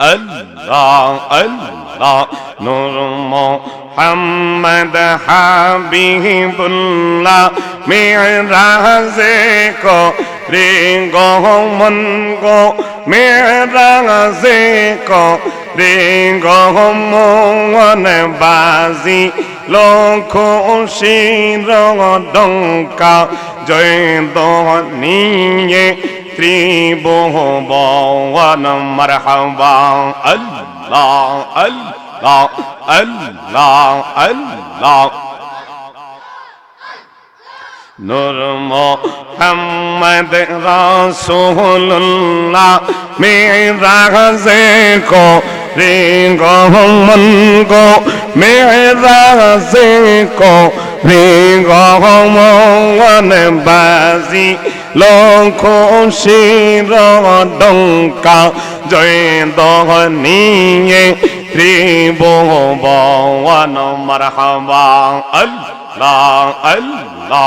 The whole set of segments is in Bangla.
আল্লাহ আল্লাহ নূর মোহাম্মদ হাবিবুল্লাহ মেরাজে কো রে গো মন গো মেরাজে কো রে গো মন বাজি লক্ষ শির ডঙ্কা জয় নিয়ে ত্রিভুবন মারহাবা। আল্লাহ আল্লাহ আল্লাহ আল্লাহ। নূর মোহাম্মদ রাসূলুল্লাহ মেরাজে কো রে গো মন গো। মেরাজে কো রে গো মন বাজি লক্ষ শির ডঙ্কা জয় দহনিয়ে ত্রিভুবন মারহাবা। আল্লাহ আল্লাহ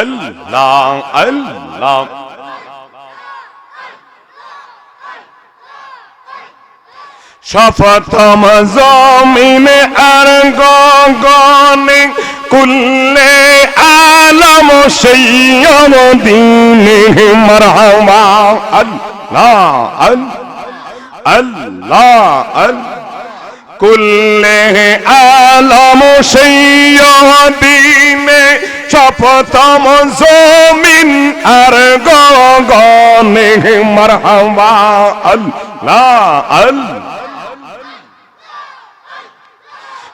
আল্লাহ আল্লাহ। শপথম জমিনে আর গগনে কুল্লে সৈয়ম দিনে মারহাবা আল্লাহ আল্লাহ আল্লাহ। কুল্লে আলম সৈয়দিনে শপথম জমিন আর গগনে মারহাবা আল্লাহ আল্লাহ।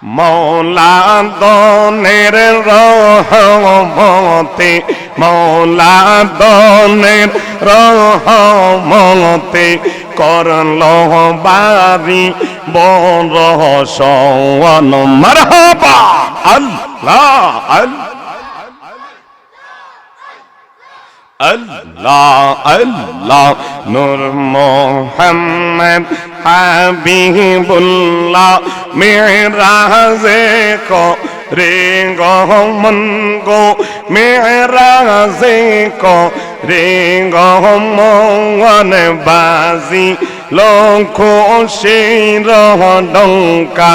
মৌলা দনের রহমতে মৌলা দনের রহমতে করল বাড়ি বড় সওয়ান মারহাবা! আল্লাহ আল্লাহ আল্লাহ, নূর মোহাম্মদ হাবিবুল্লাহ মেরাজে কো রে গো মন গো, মেরাজে কো রে গো মন বাজি লক্ষ শির ডঙ্কা,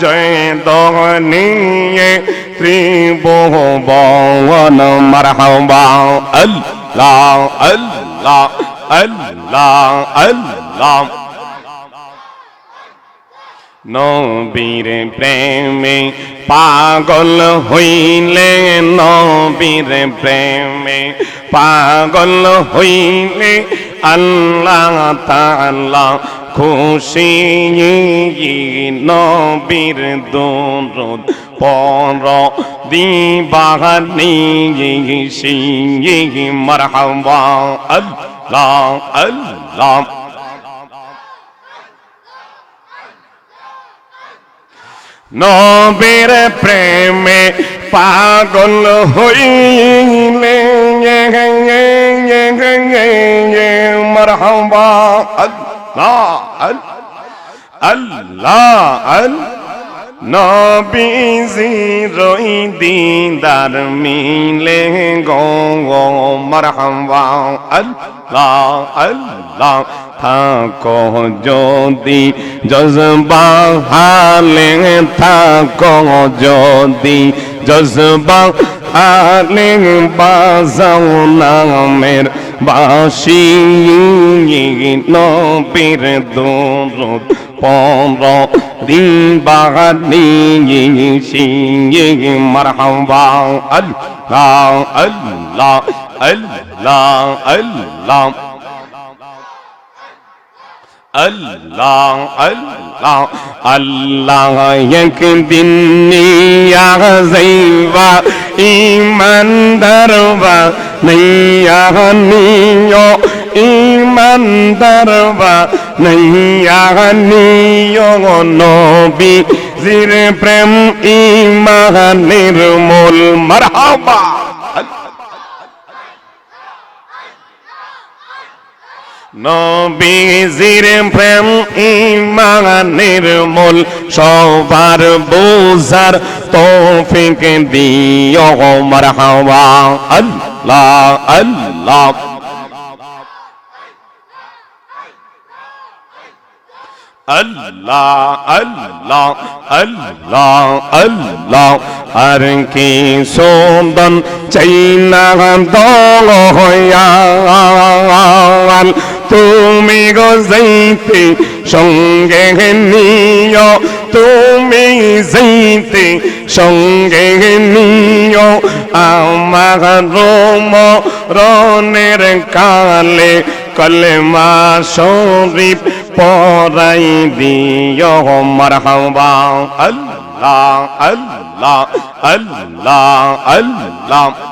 জয় দহনিয়ে ত্রিভুবন, মারহাবা, আল্লাহ আল্লাহ আল্লাহ আল্লাহ নবীর প্রেমে পাগল হইলে নবীর প্রেমে পাগল হইলে আল্লাহ তাআলা খুশি নবীর দরদ পর দিবানি সিং মারহাবা আল্লাহ আল্লাহ। নবীর প্রেমে পাগল হইলে মরহবা আল্লাহ আল্লাহ আল্লাহ নবীজি রই দিদার মিলে গো মরহবা আল্লাহ আল্লাহ থাকো যদি জজবা হালে থাকো যদি। জজবা হালে বাজাও নামের বাসি, নবীর দরদ পর দিবানি সিং মারহাবা, আল্লাহ আল্লাহ আল্লাহ আল্লাহ। আল্লাহ আল্লাহ আল্লাহ একদিন নিয়া যাইবা ইমান দরবা নইয়া নিও ইমান দরবা নইয়া নিও নবী জির প্রেম ইমানের মূল মারহাবা। নবীজির প্রেম ইমানের মূল, সবার বোঝার তৌফিক দিও মারহাবা। আল্লাহ আল্লাহ। আল্লাহ আল্লাহ আল্লাহ আল্লাহ। আর কি সোদন চাইনা দয়াল তুমি গো যাইতে সঙ্গে নিয় তুমি যাইতে, সঙ্গে নিয় আমার রোম রনের কালে কলমা শরীফ পরাই দিও। মারহাবা, আল্লাহ আল্লাহ আল্লাহ আল্লাহ।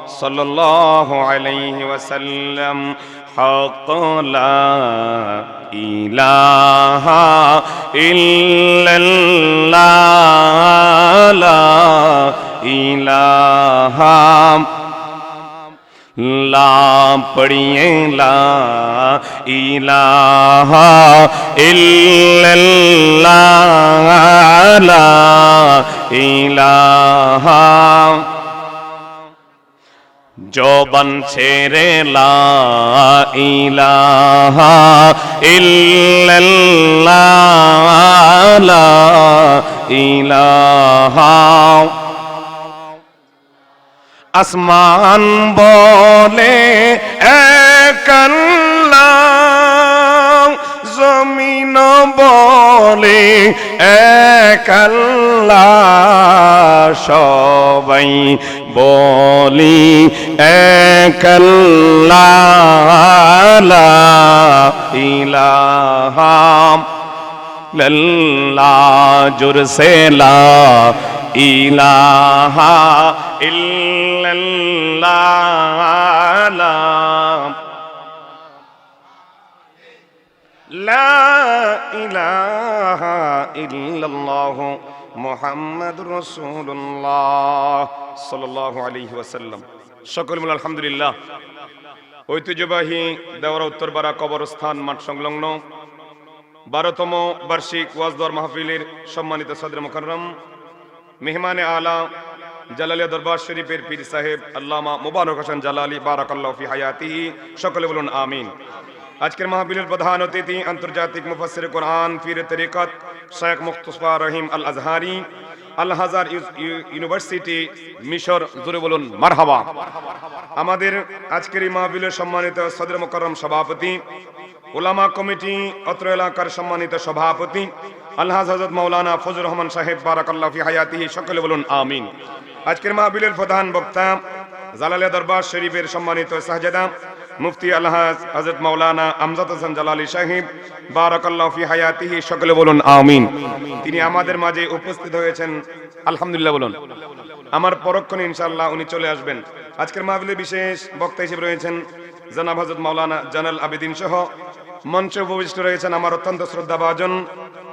صلى الله عليه وسلم حق لا إله إلا الله لا إله لا پڑھیے لا الہ الا اللہ لا الہ জবান ছেড়ে লাহা ইলাহা। আসমান বলে একন বলে একল্লা সবাই বলি একল্লা লা ইলাহা লল্লা জুরসে লা ইলাহা লা লা ইলাহা ইল্লাল্লাহ মুহাম্মাদুর রাসূলুল্লাহ সাল্লাল্লাহু আলাইহি ওয়াসাল্লাম। সকল মিলে আলহামদুলিল্লাহ। ঐতিহ্যবাহী দেওয়ারা উত্তরপাড়া কবরস্থান মাঠ সংলগ্ন বারোতম বার্ষিক ওয়াজদর মাহফিলের সম্মানিত সদর মুখরম মেহমানে আলা জালালিয়া দরবার শরীফের পীর সাহেব আল্লামা মুবারক হাসান জালালি বারাকাল্লাহ ফি সকলে বলুন আমিন। আজকের মাহফিলের প্রধান অতিথি আন্তর্জাতিক মুফাসসির কোরআন পীর তরিকত শেখ মুখতসফা রহিম আল আজহারি, আল হাজার ইউ- ইউ- ইউনিভার্সিটি, মিশর জুড়ে বলুন, মারহাবা। আমাদের আজকের এই মাহফিলের সম্মানিত সদর মুকররম সভাপতি, ওলামা কমিটি, অত্র এলাকার সম্মানিত সভাপতি আল্লাহ হজরত মৌলানা ফজুর রহমান সাহেব, বারাকাল্লাহ হায়াতি সকলে বলুন, আমিন। আজকের মাহবিলের প্রধান বক্তা, জালালিয়া দরবার শরীফের সম্মানিত শাহজাদা মুফতি আলহাজ হজরত মৌলানা আমজাদ হাসান জালালী সাহেব, বারাকাল্লাহ ফি হায়াতিহি, সকলে বলুন, আমিন। তিনি আমাদের মাঝে উপস্থিত হয়েছেন। আলহামদুলিল্লাহ বলুন। আমার পরক্ষণে ইনশাআল্লাহ উনি চলে আসবেন। আজকের মাহবিলে বিশেষ বক্তা হিসেবে রয়েছেন জনাব হজরত মৌলানা জানাল আবেদিন সহ। মঞ্চে উপবিষ্ট রয়েছেন আমার অত্যন্ত শ্রদ্ধাভাজন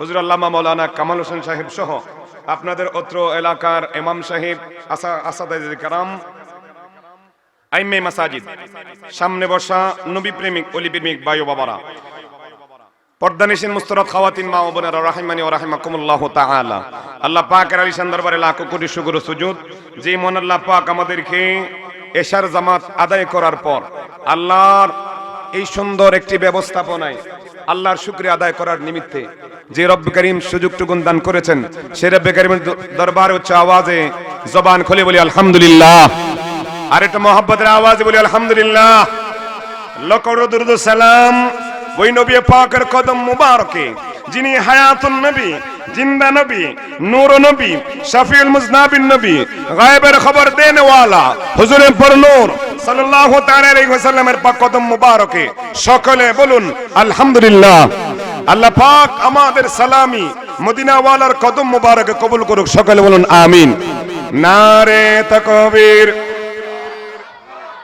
হুজুর আল্লামা মৌলানা কামাল হোসেন সাহেব সহ। আপনাদের অত্র এলাকার এমাম সাহেব আসা আসাদ কারাম আইমে মাসাজিদ। সামনে বসা নবী প্রেমিক, অলি প্রেমিক বায়ু বাবারা। পর্দানিসিন মুস্তরত খাওয়াতিন মা ও বোনেরা, রাহিমানি ও রাহিমাকুমুল্লাহ তাআলা। আল্লাহ পাকের আলিশান দরবারে লাখো কোটি শুকর ও সুজুদ। যে মন আল্লাহ পাক আমাদেরকে এশার জামাত আদায় করার পর আল্লাহর এই সুন্দর একটি ব্যবস্থাপনায় আল্লাহর শুক্রিয়া আদায় করার নিমিত্তে যে রব্ব করিম সুযোগটুকু দান করেছেন, সে রব্ব করিমের দরবারে উচ্চ আওয়াজে জবান খুলে বলি, আলহামদুলিল্লাহ। আর একটা মহব্বতের আওয়াজে বলি, আলহামদুলিল্লাহ। লকর দুরুদ সালাম, ওই নবী পাকের কদম মুবারকে, যিনি হায়াতুন নবী, জিন্দা নবী, নূর নবী, শফিউল মুজনাবিন নবী, গায়েবের খবর দেনে ওয়ালা হুজুরে পর নূর, সাল্লাল্লাহু তাআলা আলাইহি ওয়াসাল্লামের পাক কদম মুবারকে, সকলে বলুন, আলহামদুলিল্লাহ। আল্লাহ পাক আমাদের সালামি মদিনা ওয়ালার কদম মুবারকে কবুল করুক, সকলে বলুন, আমিন। নারে তাকবীর।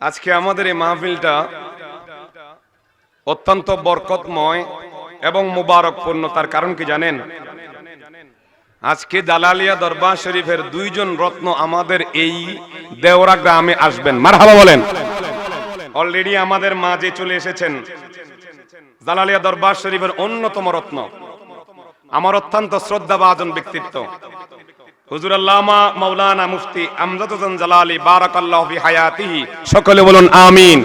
আজকে আমাদের এই মাহফিলটা অত্যন্ত বরকতময় এবং মুবারকপূর্ণ। তার কারণ কি জানেন? আজকে দালালিয়া দরবার শরীফের দুইজন রত্ন আমাদের এই দেওরা গ্রামে আসবেন। মারহাবা বলেন। অলরেডি আমাদের মাঝে চলে এসেছেন দালালিয়া দরবার শরীফের অন্যতম রত্ন। আমার অত্যন্ত শ্রদ্ধা শ্রদ্ধাভাজন ব্যক্তিত্ব। হুজুর আল্লামা মাওলানা মুফতি আমজাদুদ্দিন জালালি বারাকাল্লাহু ফি হায়াতিহি, সকলে বলুন আমিন।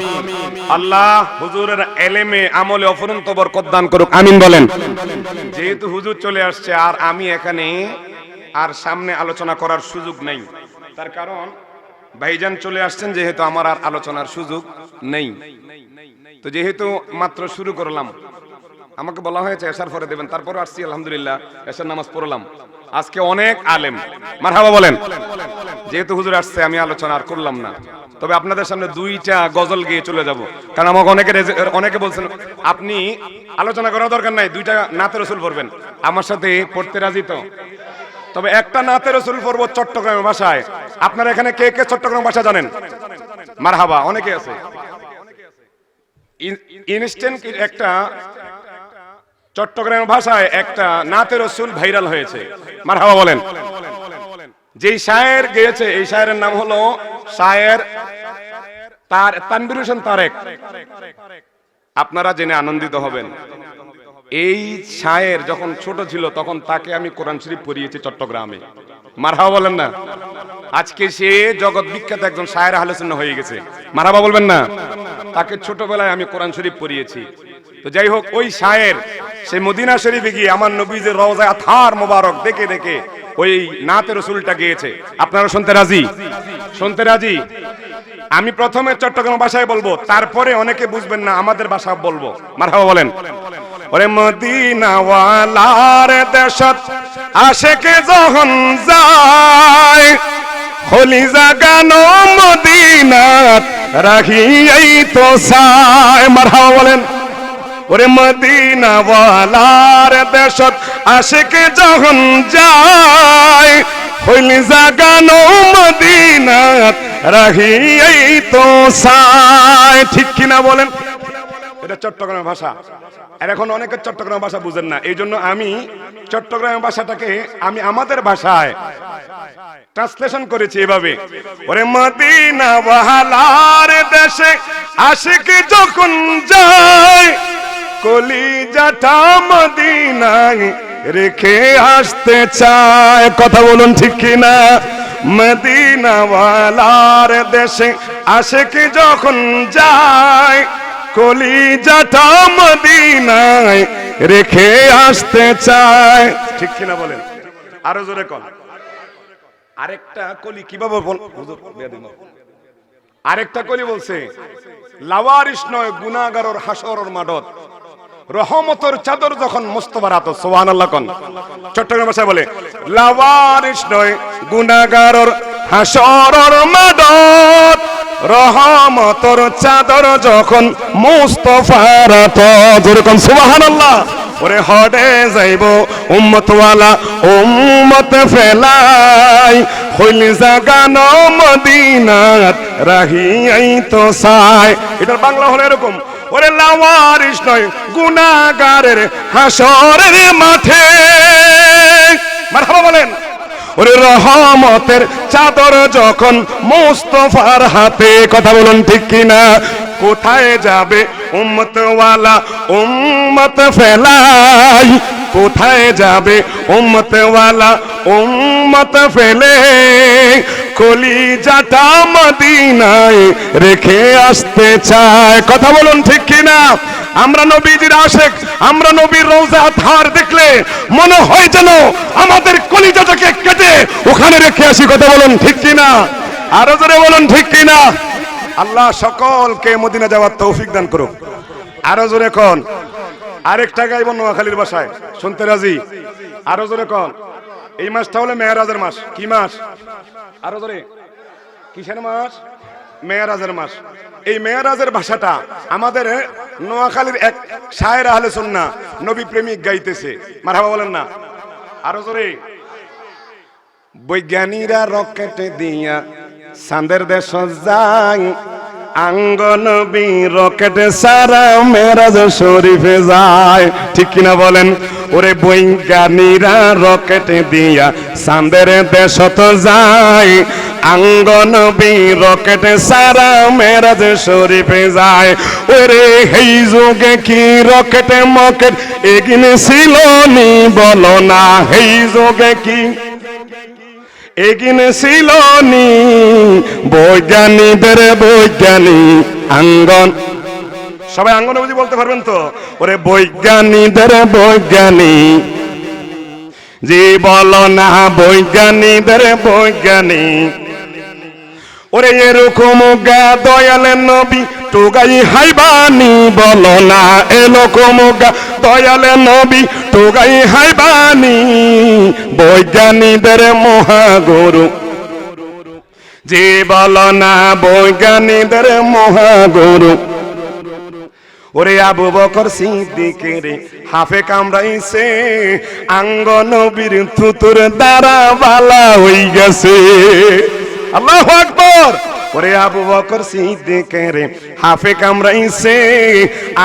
আল্লাহ হুজুরের এলেমে, আমলে অফুরন্ত বরকত দান করুক, আমিন বলেন। যেহেতু হুজুর চলে আসছে, আর আমি এখানে আর সামনে আলোচনা করার সুযোগ নেই। তার কারণ, ভাইজান চলে আসছেন, যেহেতু আমার আর আলোচনার সুযোগ নেই। তো যেহেতু মাত্র শুরু করলাম, আমাকে বলা হয়েছে, এসার পরে দেবেন তারপর আসছি, আলহামদুলিল্লাহ, এসার নামাজ পড়লাম। আজকে অনেক আলেম। মারহাবা বলেন। যেহেতু হুজুর আসছে, আমি আলোচনা আর করলাম না। তবে আপনাদের সামনে দুইটা গজল গিয়ে চলে যাব। কারণ আমাকে অনেকে অনেকে বলছেন আপনি আলোচনা করার দরকার নাই, দুইটা নাতে রসুল পড়বেন। আমার সাথে পড়তে রাজি তো? তবে একটা নাতে রসুল পড়ব চট্টগ্রামের ভাষায়। আপনারা এখানে কে কে চট্টগ্রাম ভাষা জানেন? মারহাবা, অনেকে আছে। ইনস্ট্যান্ট একটা চট্টগ্রাম ভাষায় একটা নাতে রসুল ভাইরাল হয়েছে। মারহাবা বলেন। যেই শায়ের গেয়েছে, এই শায়ের নাম হলো শায়ের তার তানবির হোসেন তারেক। আপনারা জেনে আনন্দিত হবেন। এই শায়ের যখন ছোট ছিল, তখন তাকে আমি কোরআন শরীফ পড়িয়েছি চট্টগ্রামে। মারহাবা বলেন না। আজকে সে জগৎ বিখ্যাত একজন শায়ের আলোচনা হয়ে গেছে। মারহাবা বলবেন না। তাকে ছোটবেলায় আমি কোরআন শরীফ পড়িয়েছি। তো যাই হোক, ওই শায়ের সে মদিনা শরীফে গিয়ে আমার নবীজের রওজা আথার মোবারক দেখে দেখে ওই নাতে রসুলটা গিয়েছে। আপনারা শুনতে রাজি? শুনতে রাজি? আমি প্রথমে চট্টগ্রাম ভাষায় বলব, তারপরে অনেকে বুঝবেন না, আমাদের ভাষা বলব। মারহাবা বলেন। ওরে মদিনাওয়ালার দেশত আশেকে যখন যায় হলি জাগানো মদিনাত এই তো সায় মারহাবা বলেন। ওরে মদিনা মদিনাওয়ালার দেশত আশেকে যখন যায়, হইলি জাগানো মদিনাত, রাহি এই তো সাই ঠিক কিনা বলেন? এটা চট্টগ্রামের ভাষা। আর এখন অনেকে চট্টগ্রাম ভাষা বুঝেন না। এই জন্য আমি চট্টগ্রামের ভাষাটাকে আমি আমাদের ভাষায় ট্রান্সলেশন করেছি এভাবে। ওরে মদিনা ওয়াহালার দেশে আশিক যখন যায় কলিজাটা মদিনায় রেখে আসতে চায়। কথা বলুন ঠিক কিনা? মদিনাওয়ালার দেশে আসে কি যখন যায়, কলিজাটা মদিনায় রেখে আসতে চায়। ঠিক কিনা বলেন? আরও জোরে কল আরেকটা কলি কীভাবে বল হুজুর। আরেকটা কলি বলছে লাওয়ারিস নয় গুনাগারর হাসরর মাডত রহমতর চাদর যখন মোস্তফা রাত সোহান আল্লাহ চট্টগ্রাম ভাষায় বলে, লাওয়ারিস নয় গুনাগারর হাসরর মাডত রহমতর চাদর যখন মোস্তফা রাত যেরকম সুবাহান ওরে হডে যাইব, উম্মতওয়ালা, উম্মত ফেলাই। হইলি জাগানো মদিনাত, রাহি তো সাই। এটার বাংলা হলো এরকম ওরে লাওয়ারিস নয় গুনাগারের হাসরের মাঠে। মারহাবা বলেন, ওরে রহমতের চাদর যখন মোস্তফার হাতে, কথা বলুন ঠিক কিনা, কোথায় যাবে উম্মতওয়ালা, উম্মত ফেলাই? কোথায় যাবে উম্মতওয়ালা, উম্মত ফেলে? কলিজাটা মদিনায় রেখে আসতে চায়। কথা বলুন ঠিক কিনা? আমরা নবীজির আশেক, আমরা নবীর রোজা ধার দেখলে মনে হয় যেন আমাদের কলিজাটাকে কেটে ওখানে রেখে আসি। কথা বলুন ঠিক কিনা? আরও জোরে বলুন ঠিক কিনা? আল্লাহ সকলকে মদিনা যাওয়ার তৌফিক দান করুক। আরও জোরে কন। আরেকটা গাইব নোয়াখালীর বাসায়। শুনতে রাজি? আরও জোরে কন। এই মাসটা হলো মেয়েরাজের মাস। কি মাস? আরও জোরে। কিসের মাস? মেয়েরাজের মাস। এই মেয়েরাজের ভাষাটা আমাদের নোয়াখালীর এক শায়ের আহলে সুন্না নবী প্রেমিক গাইতেছে। মারহাবা বলেন না। আরও জোরে। বৈজ্ঞানীরা রকেটে দিয়া সান্দের দেশ যায় আঙ্গনবী রকেটে সারা মেরাজ শরীফে যায়। ঠিক কিনা বলেন? ওরে বৈজ্ঞানীরা রকেটে দিয়া চাঁদের দেশ তো যায় আঙ্গনবী রকেটে সারা মেরাজ শরীফে যায়। ওরে হেই যুগে কি রকেটে মকেট? এগিনে ছিল নি বলো না। হেই যুগে কি? এগিনে ছিল নি বৈজ্ঞানিকদের বৈজ্ঞানিক আঙ্গন সবাই আঙ্গনে বুঝি বলতে পারবেন তো? ওরে বৈজ্ঞানিকদের, বৈজ্ঞানিক। জি, বলো না, বৈজ্ঞানিকদের, বৈজ্ঞানিক। ওরে এরকম গা দয়ালের নবী, টোগাই হাইবানি, বলো না, এরকম গা দয়ালের নবী, টোগাই হাইবানি। বৈজ্ঞানিকদের মহাগুরু। যে বলো না, বৈজ্ঞানিকদের মহাগুরু। ওরে আবু বকর সিদ্দিকের হাফে কামড়াইছে আঙ্গ নবীর থুতুর দ্বারা বালা হই গেছে। আল্লাহু আকবার! ওরে আবু বকর সিদ্দিকের হাফে কামড়াইছে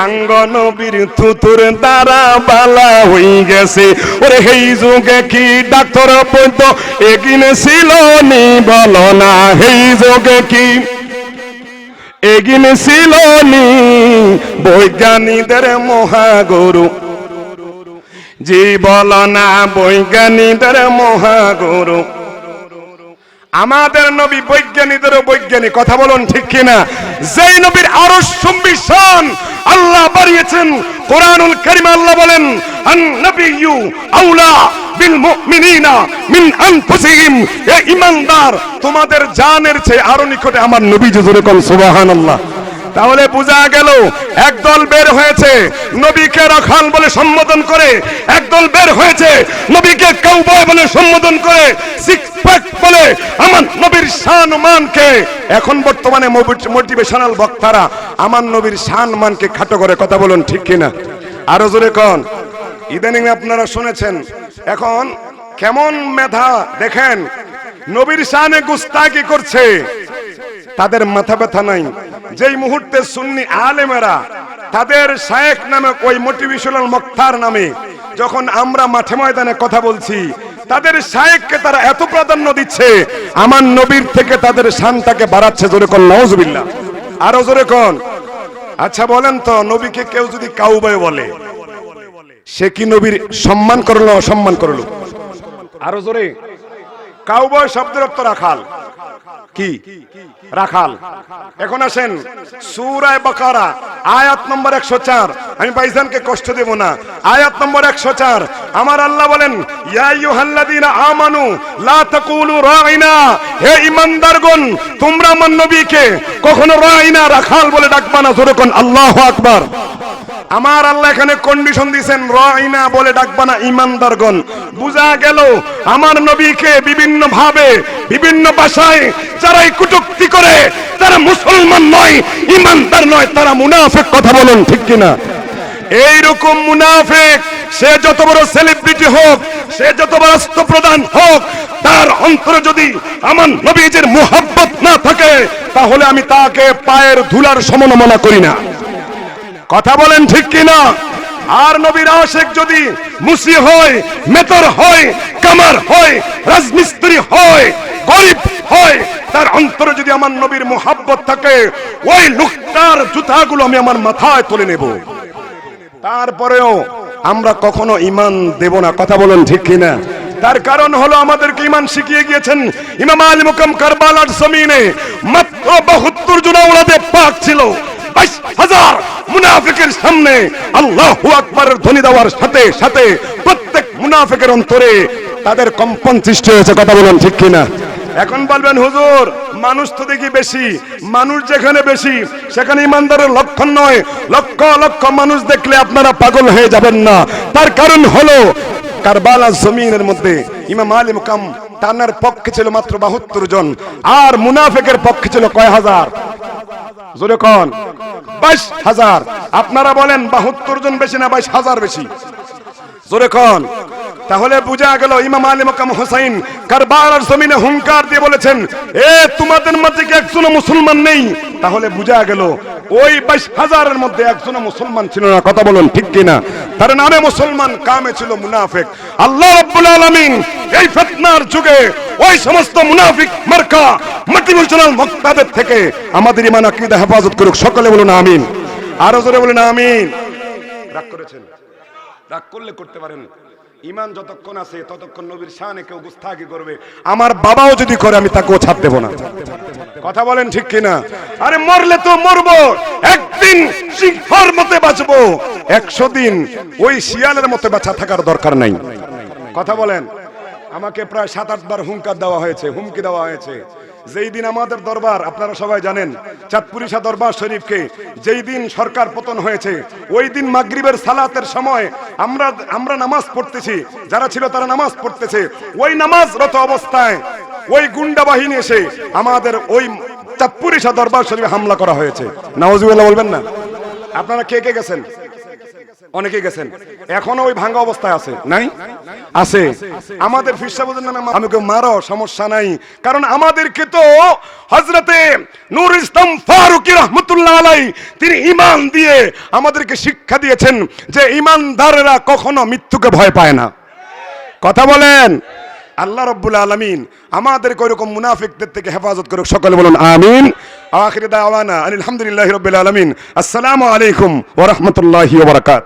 আঙ্গ নবীর থুতুর দ্বারা বালা হই গেছে। ওরে হেই যুগে কি ডাক্তার পদ্য এগিনে ছিল নি বলো না, হেই যুগে কি এগিনে ছিল নি বৈজ্ঞানিকদের মহাগুরু। জি বল না বৈজ্ঞানিকদের মহাগুরু। আমাদের নবী বৈজ্ঞানিকদেরও বৈজ্ঞানিক, কথা বলুন ঠিক কিনা? যেই নবীর আরও সম্বিশান আল্লাহ বাড়িয়েছেন কোরআনুল কারিম আল্লাহ বলেন আন নবিয়্যু আউলা বিল মিন আনফুসিহিম। এ ঈমানদার তোমাদের জানের চেয়ে আরও নিকটে আমার নবী জোরে কোন, সুবহানাল্লাহ। তাহলে বোঝা গেল, একদল বের হয়েছে, নবীকে রাখাল বলে সম্বোধন করে, একদল বের হয়েছে, নবীকে কাউবয় বলে সম্বোধন করে বলে আমার নবীর শান মানকে এখন বর্তমানে মোটিভেশনাল বক্তারা আমার নবীর শান মানকে খাটো করে কথা বলুন ঠিক কিনা? আরও জোরে কন। ইদানিং আপনারা শুনেছেন, এখন কেমন মেধা দেখেন, নবীর শানে গুস্তাকি করছে, তাদের মাথা ব্যথা নাই। যেই মুহূর্তে সুন্নি আলেমেরা তাদের শায়েক নামে ওই মোটিভেশনাল মক্তার নামে যখন আমরা মাঠে ময়দানে কথা বলছি, তাদের শায়েককে তারা এত প্রাধান্য দিচ্ছে, আমার নবীর থেকে তাদের শানটাকে বাড়াচ্ছে জোরে কোন নওয়াজবিল্লাহ আরও জোরে কোন। আচ্ছা বলেন তো, নবীকে কেউ যদি কাউবাই বলে সে কি নবীর সম্মান করল অসম্মান করল? আরও জোরে। কাউবয় শব্দের অর্থ রাখাল। কি? রাখাল। এখন আসেন সুরায় বাকারা, আয়াত নম্বর একশো চার। আমি বাইজানকে কষ্ট দেব না। আয়াত নম্বর একশো চার। আমার আল্লাহ বলেন আমানু, লা রাইনা। হে ঈমানদারগণ, তোমরা আমার নবীকে কখনো রাইনা, রাখাল বলে ডাকবা না। জোরে কোন, আল্লাহু আকবার। আমার আল্লাহ এখানে কন্ডিশন দিয়েছেন, রাইনা বলে ডাকবা না ইমানদারগণ। বুঝা গেল, আমার নবীকে বিভিন্ন ভাবে বিভিন্ন ভাষায় যারাই কুটুক্তি করে, তারা মুসলমান নয়, ইমানদার নয়, তারা মুনাফিক কথা বলুন, ঠিক কিনা? এইরকম মুনাফিক, সে যত বড় সেলিব্রিটি হোক, সে যত বড় রাষ্ট্রপ্রধান হোক, তার অন্তরে যদি আমার নবীজের মুহাব্বত না থাকে, তাহলে আমি তাকে পায়ের ধুলার সমনমনা করি না। কথা বলেন ঠিক কিনা? আর নবীর আশেক যদি মুসি হয়, মেতর হয়, কামার হয়, রাজমিস্ত্রি হয়, গরিব হয়, তার অন্তরে যদি আমার নবীর মোহাব্বত থাকে, ওই লোকটার জুতাগুলো আমি আমার মাথায় তুলে নেব। তারপরেও আমরা কখনো ইমান দেব না, কথা বলেন ঠিক কিনা? তার কারণ হলো আমাদেরকে ইমান শিখিয়ে গিয়েছেন ইমাম আলী মুকাম কারবালার জমিনে মাত্র বাহাত্তর জন ওলাদে পাক ছিল। বাইশ হাজার মুনাফিকের সামনে আল্লাহ আকবরের ধ্বনি দেওয়ার সাথে সাথে প্রত্যেক মুনাফিকের অন্তরে তাদের কম্পন সৃষ্টি হয়েছে, কথা ঠিক কিনা? এখন বলবেন, হুজুর, মানুষ তো দেখি বেশি, মানুষ যেখানে বেশি, সেখানে ইমানদারের লক্ষণ নয়। লক্ষ লক্ষ মানুষ দেখলে আপনারা পাগল হয়ে যাবেন না। তার কারণ হলো কারবালা জমিনের মধ্যে ইমাম আলী টানার পক্ষে ছিল মাত্র বাহাত্তর জন, আর মুনাফেকের পক্ষে ছিল কয় হাজার? জোরে কন। বাইশ হাজার। আপনারা বলেন বাহাত্তর জন বেশি না বাইশ হাজার বেশি? জোরে কন। তাহলে বোঝা গেল ইমাম আলী মকাম হোসাইন কারবার জমিনে হুঙ্কার দিয়ে বলেছেন, এ, তোমাদের মধ্যে কি একজন মুসলমান নেই? তাহলে বোঝা গেল ওই বাইশ হাজারের মধ্যে একজন মুসলমান ছিল না। কথা বলুন, ঠিক কিনা? তার নামে মুসলমান, কামে ছিল মুনাফিক। আল্লাহ রাব্বুল আলামিন এই ফিতনার যুগে ওই সমস্ত মুনাফিক মার্কা মোটিভেশনাল বক্তাদের থেকে আমাদের ইমান আকীদা, হেফাজত করুক। সকলে বলুন আমিন। আরও জোরে বলুন আমিন। রাগ করেছেন? রাগ করলে করতে পারেন। ইমান যতক্ষণ আছে, ততক্ষণ নবীর শানে কেউ গুস্তাকি করবে। আমার বাবাও যদি করে, আমি তাকেও ছাড় দেবো না। কথা বলেন ঠিক কিনা? আরে মরলে তো মরবো। একদিন সিংহর মতে বাঁচবো। একশো দিন ওই শিয়ালের মতে বাঁচা থাকার দরকার নাই। কথা বলেন। আমাকে প্রায় সাত, আট বার হুঙ্কার দেওয়া হয়েছে, হুমকি দেওয়া হয়েছে। যেই দিন আমাদের দরবার, আপনারা সবাই জানেন, চাঁদপুরিশা দরবার শরীফকে যেই দিন সরকার পতন হয়েছে, ওই দিন মাগরিবের সালাতের সময় আমরা আমরা নামাজ পড়তেছি, যারা ছিল তারা নামাজ পড়তেছে। ওই নামাজ নামাজরত অবস্থায় ওই গুন্ডা বাহিনী এসে আমাদের ওই চাঁদপুরিশা দরবার শরীফে হামলা করা হয়েছে। নওয়াজুবিল্লাহ বলবেন না? আপনারা কে কে গেছেন? অনেকে গেছেন। এখনও ওই ভাঙ্গা অবস্থায় আছে। নাই? আছে। আমাদের ফিরসাবুদের নামে আমাকে মারো, সমস্যা নাই। কারণ আমাদেরকে তো হজরতে নূর ইসলাম ফারুকি রহমতুল্লাহ আলাই তিনি ইমান দিয়ে আমাদেরকে শিক্ষা দিয়েছেন যে ইমানদারেরা কখনো মৃত্যুকে ভয় পায় না। কথা বলেন। আল্লাহ রব্বুল আলমিন আমাদের ওইরকম মুনাফিকদের থেকে হেফাজত করুক। সকলে বলুন, আমিন। আখির দাওয়ানা আলহামদুলিল্লাহ রব্বুল আলমিন। আসসালামু আলাইকুম ওরহমতুল্লাহি ওবরাকাত